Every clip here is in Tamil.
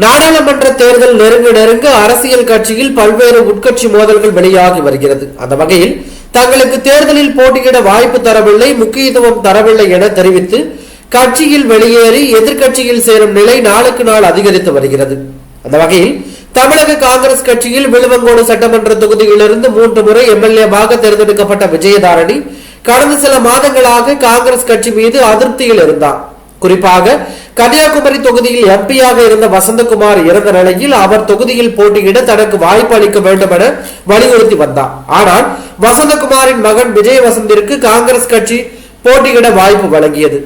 நாடாளுமன்ற தேர்தல் நெருங்க நெருங்க அரசியல் கட்சியில் பல்வேறு உட்கட்சி மோதல்கள் வெளியாகி வருகிறது. அந்த வகையில் தங்களுக்கு தேர்தலில் போட்டியிட வாய்ப்பு தரவில்லை முக்கியத்துவம் தரவில்லை என தெரிவித்து கட்சியில் வெளியேறி எதிர்க்கட்சியில் சேரும் நிலை நாளுக்கு நாள் அதிகரித்து வருகிறது. அந்த வகையில் தமிழக காங்கிரஸ் கட்சியில் விழுவங்கோடு சட்டமன்ற தொகுதியிலிருந்து மூன்று முறை எம்எல்ஏவாக தேர்ந்தெடுக்கப்பட்ட விஜயதாரணி கடந்த சில மாதங்களாக காங்கிரஸ் கட்சி மீது அதிருப்தியில் இருந்தார். குறிப்பாக கன்னியாகுமரி தொகுதியில் எம்பியாக இருந்த வசந்தகுமார் இறந்த நிலையில் அவர் தொகுதியில் போட்டியிட தனக்கு வாய்ப்பு அளிக்க வேண்டும் என வலியுறுத்தி வந்தார். ஆனால் வசந்தகுமாரின் மகன் விஜய் வசந்திற்கு காங்கிரஸ் கட்சி போட்டியிட வாய்ப்பு வழங்கியது.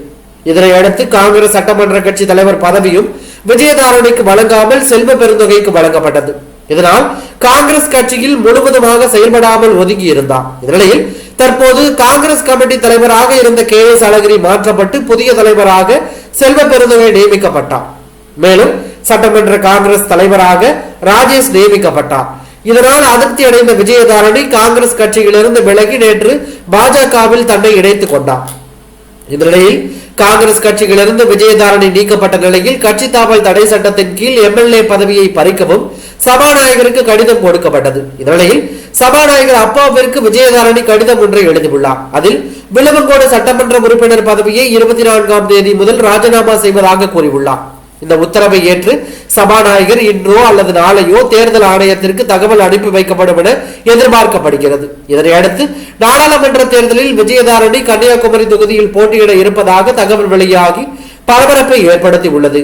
இதனையடுத்து காங்கிரஸ் சட்டமன்ற கட்சி தலைவர் பதவியும் விஜயதாரணிக்கு வழங்காமல் செல்வ பெருந்தொகைக்கு வழங்கப்பட்டது. இதனால் காங்கிரஸ் கட்சியில் முழுவதுமாக செயல்படாமல் ஒதுங்கி இருந்தார். இந்நிலையில் தற்போது காங்கிரஸ் கமிட்டி தலைவராக இருந்த கே எஸ் அழகிரி மாற்றப்பட்டு புதிய தலைவராக செல்வ பெருந்தகை நியமிக்கப்பட்டார். மேலும் சட்டமன்ற காங்கிரஸ் தலைவராக ராஜேஷ் நியமிக்கப்பட்டார். இதனால் அதிருப்தி அடைந்த விஜயதாரணி காங்கிரஸ் கட்சியிலிருந்து விலகி நேற்று பாஜகவில் தன்னை இணைத்துக் கொண்டார். இதனிடையில் நிலையில் காங்கிரஸ் கட்சியிலிருந்து விஜயதாரணி நீக்கப்பட்ட நிலையில் கட்சி தாவல் தடை சட்டத்தின் கீழ் எம்எல்ஏ பதவியை பறிக்கவும் சபாநாயகருக்கு கடிதம் கொடுக்கப்பட்டது. இந்த சபாநாயகர் அப்பாவிற்கு விஜயதாரணி கடிதம் ஒன்றை எழுதியுள்ளார். அதில் விளவங்கோடு சட்டமன்ற உறுப்பினர் பதவியை இருபத்தி நான்காம் தேதி முதல் ராஜினாமா செய்வதாக கூறியுள்ளார். இந்த உத்தரவை ஏற்று சபாநாயகர் இன்றோ அல்லது நாளையோ தேர்தல் ஆணையத்திற்கு தகவல் அனுப்பி வைக்கப்படும் என எதிர்பார்க்கப்படுகிறது. இதனையடுத்து நாடாளுமன்ற தேர்தலில் விஜயதாரணி கன்னியாகுமரி தொகுதியில் போட்டியிட இருப்பதாக தகவல் வெளியாகி பரபரப்பை ஏற்படுத்தி உள்ளது